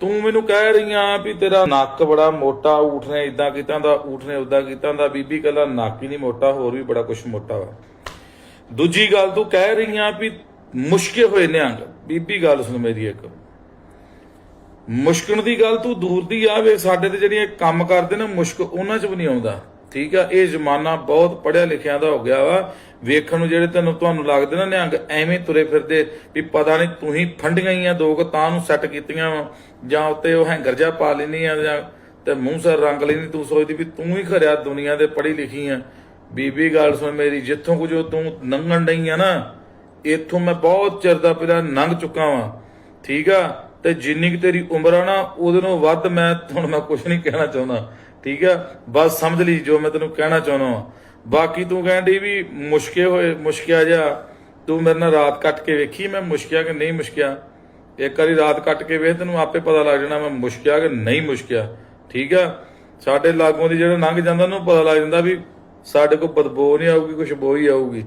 ਤੂੰ ਮੈਨੂੰ ਕਹਿ ਰਹੀ ਆ ਵੀ ਤੇਰਾ ਨੱਕ ਬੜਾ ਮੋਟਾ ਊਠ ਨੇ ਇਦਾਂ ਕੀਤਾ ਦਾ ਊਠ ਨੇ ਉਦਾਂ ਕੀਤਾ ਦਾ ਬੀਬੀ ਕੱਲਾ ਨੱਕ ਹੀ ਨਹੀਂ ਮੋਟਾ, ਹੋਰ ਵੀ ਬੜਾ ਕੁਝ ਮੋਟਾ ਵਾ। ਦੂਜੀ ਗੱਲ ਤੂੰ ਕਹਿ ਰਹੀ ਆ ਵੀ ਮੁਸ਼ਕੇ ਹੋਏ ਨਿਹੰਗ ਬੀਬੀ ਗੱਲ ਸੁਣ ਮੇਰੀ ਇੱਕ। ਮੁਸ਼ਕਣ ਦੀ ਗੱਲ ਤੂੰ ਦੂਰ ਦੀ ਆ, ਵੇ ਸਾਡੇ ਤੇ ਜਿਹੜੀਆਂ ਕੰਮ ਕਰਦੇ ਨੇ, ਮੁਸ਼ਕ ਉਹਨਾਂ 'ਚ ਵੀ ਨਹੀਂ ਆਉਂਦਾ। ਠੀਕ ਆ, ਇਹ ਜ਼ਮਾਨਾ ਬਹੁਤ ਪੜਿਆ ਲਿਖਿਆ ਦਾ ਹੋ ਗਿਆ ਵਾ। ਵੇਖਣ ਨੂੰ ਜਿਹੜੇ ਤੈਨੂੰ ਤੁਹਾਨੂੰ ਲੱਗਦੇ ਨਾ ਨਿਹੰਗ, ਐਵੇਂ ਤੁਰੇ ਫਿਰਦੇ ਵੀ ਪਤਾ ਨਹੀਂ ਤੂੰ ਹੀ ਫੰਡੀਆਂ ਹੀ ਆ ਦੋ ਤਾਂ ਨੂੰ ਸੈੱਟ ਕੀਤੀਆਂ ਵਾ। ਜਾਂ ਉੱਤੇ ਉਹ ਹੈਂਗਰ ਜਿਹਾ ਪਾ ਲੈਣੀ ਆ ਜਾਂ ਤੇ ਮੂੰਹ ਸਰ ਰੰਗ ਲੈਣੀ ਤੂੰ ਸੋਚਦੀ ਵੀ ਤੂੰ ਹੀ ਖਰਿਆ ਦੁਨੀਆ ਦੇ ਪੜ੍ਹੀ ਲਿਖੀ ਆ। ਬੀਬੀ ਗੱਲ ਸੁਣ ਮੇਰੀ, ਜਿੱਥੋਂ ਕੁਝ ਜੋ ਤੂੰ ਨੰਗਣ ਡਈ ਆ ਨਾ, ਇੱਥੋਂ ਮੈਂ ਬਹੁਤ ਚਿਰ ਦਾ ਪਹਿਲਾਂ ਨੰਗ ਚੁੱਕਾ ਵਾਂ। ਠੀਕ ਆ ਤੇ ਜਿੰਨੀ ਕੁ ਤੇਰੀ ਉਮਰ ਆ ਨਾ, ਉਹਦੇ ਨਾਲੋਂ ਵੱਧ ਮੈਂ ਹੁਣ ਮੈਂ ਕੁਝ ਨਹੀਂ ਕਹਿਣਾ ਚਾਹੁੰਦਾ। ਠੀਕ ਆ? ਬਸ ਸਮਝ ਲਈ ਜੋ ਮੈਂ ਤੈਨੂੰ ਕਹਿਣਾ ਚਾਹੁੰਦਾ ਵਾਂ। ਬਾਕੀ ਤੂੰ ਕਹਿੰਦੀ ਵੀ ਮੁਸ਼ਕੇ ਹੋਏ ਮੁਸ਼ਕਿਆ ਜਾ ਤੂੰ ਮੇਰੇ ਨਾਲ ਰਾਤ ਕੱਟ ਕੇ ਵੇਖੀ, ਮੈਂ ਮੁਸ਼ਕਿਆ ਕਿ ਨਹੀਂ ਮੁਸ਼ਕਿਆ? ਇੱਕ ਵਾਰੀ ਰਾਤ ਕੱਟ ਕੇ ਵੇਖ, ਤੈਨੂੰ ਆਪੇ ਪਤਾ ਲੱਗ ਜਾਣਾ ਮੈਂ ਮੁਸ਼ਕਿਆ ਕਿ ਨਹੀਂ ਮੁਸ਼ਕਿਆ। ਠੀਕ ਆ? ਸਾਡੇ ਲਾਗੋਂ ਦੀ ਜਿਹੜਾ ਲੰਘ ਜਾਂਦਾ ਉਹਨੂੰ ਪਤਾ ਲੱਗ ਜਾਂਦਾ ਵੀ ਸਾਡੇ ਕੋਲ ਬਦਬੋ ਨਹੀਂ ਆਊਗੀ ਕੁਝ ਬੋ ਹੀ ਆਊਗੀ।